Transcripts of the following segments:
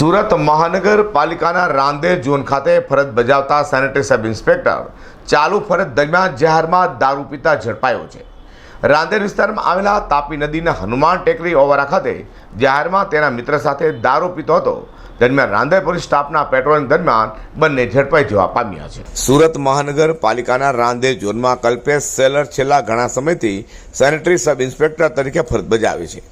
સુરત મહાનગરપાલિકાના રાંદેર ઝોન ખાતે ફરજ બજાવતા સેનેટરી સબ ઇન્સ્પેક્ટર ચાલુ ફરજ દરમિયાન જાહેરમાં દારૂ પીતા ઝડપાયો છે. રાંદેર વિસ્તારમાં આવેલા તાપી નદીના હનુમાન ટેકરી ઓવારા ખાતે જાહેરમાં તેના મિત્ર સાથે દારૂ પીતો હતો. દરમિયાન રાંદેર પોલીસ સ્ટાફના પેટ્રોલિંગ દરમિયાન બંને ઝડપાઈ જવા પામ્યા છે. સુરત મહાનગરપાલિકાના રાંદેર ઝોનમાં કલ્પેશ સેલર છેલ્લા ઘણા સમયથી સેનેટરી સબ ઇન્સ્પેક્ટર તરીકે ફરજ બજાવે છે.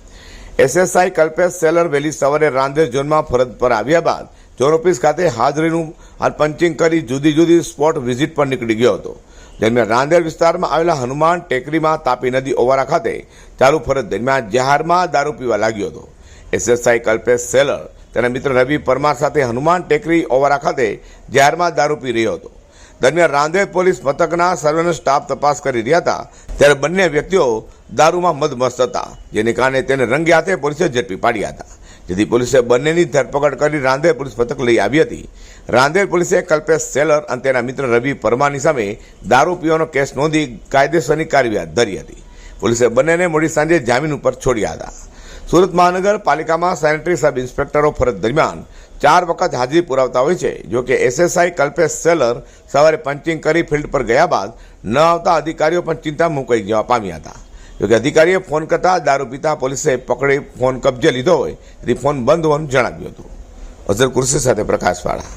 એસએસઆઈ કલ્પેશ સેલર વહેલી સવારે રાંદેર ઝોનમાં ફરજ પર આવ્યા બાદ ઝોન ઓફિસ ખાતે હાજરીનું પંચિંગ કરી જુદી જુદી સ્પોટ વિઝિટ પર નીકળી ગયો હતો. દરમિયાન રાંદેર વિસ્તારમાં આવેલા હનુમાન ટેકરીમાં તાપી નદી ઓવારા ખાતે ચાલુ ફરજ દરમિયાન જાહેરમાં દારૂ પીવા લાગ્યો હતો. એસએસઆઈ કલ્પેશ સેલર તેના મિત્ર રવિ પરમાર સાથે હનુમાન ટેકરી ઓવારા ખાતે જાહેરમાં દારૂ પી રહ્યો હતો. દરમિયાન રાંદેર પોલીસ મથકના સર્વેલન્સ સ્ટાફ તપાસ કરી રહ્યા હતા. ત્યારે બંને વ્યક્તિઓ દારૂમાં મદમસ્ત હતા, જેને કારણે તેને રંગે હાથે પોલીસે ઝડપી પાડ્યા હતા. જેથી પોલીસે બંનેની ધરપકડ કરી રાંદેર પોલીસ મથક લઈ આવી હતી. રાંદેર પોલીસે કલ્પેશ સેલર અને તેના મિત્ર રવિ પરમારની સામે દારૂ પીવાનો કેસ નોંધી કાયદેસરની કાર્યવાહી ધરી હતી. પોલીસે બંનેને મોડી સાંજે જામીન ઉપર છોડ્યા હતા. સુરત મહાનગરપાલિકામાં સેનેટરી સબ ઇન્સ્પેક્ટરો ફરજ દરમિયાન ચાર વખત હાજરી પુરાવતા હોય છે જોકે એસએસઆઈ કલ્પેશ સેલર સવારે પંચિંગ કરી ફિલ્ડ પર ગયા બાદ ન આવતા અધિકારીઓ પણ ચિંતા મુકાઈ જવા પામ્યા હતા. જોકે અધિકારીએ ફોન કરતા દારૂ પીતા પોલીસે પકડી ફોન કબજે લીધો હોય, તેથી ફોન બંધ હોવાનું જણાવ્યું હતું. અઝર કુર્સી સાથે પ્રકાશવાળા.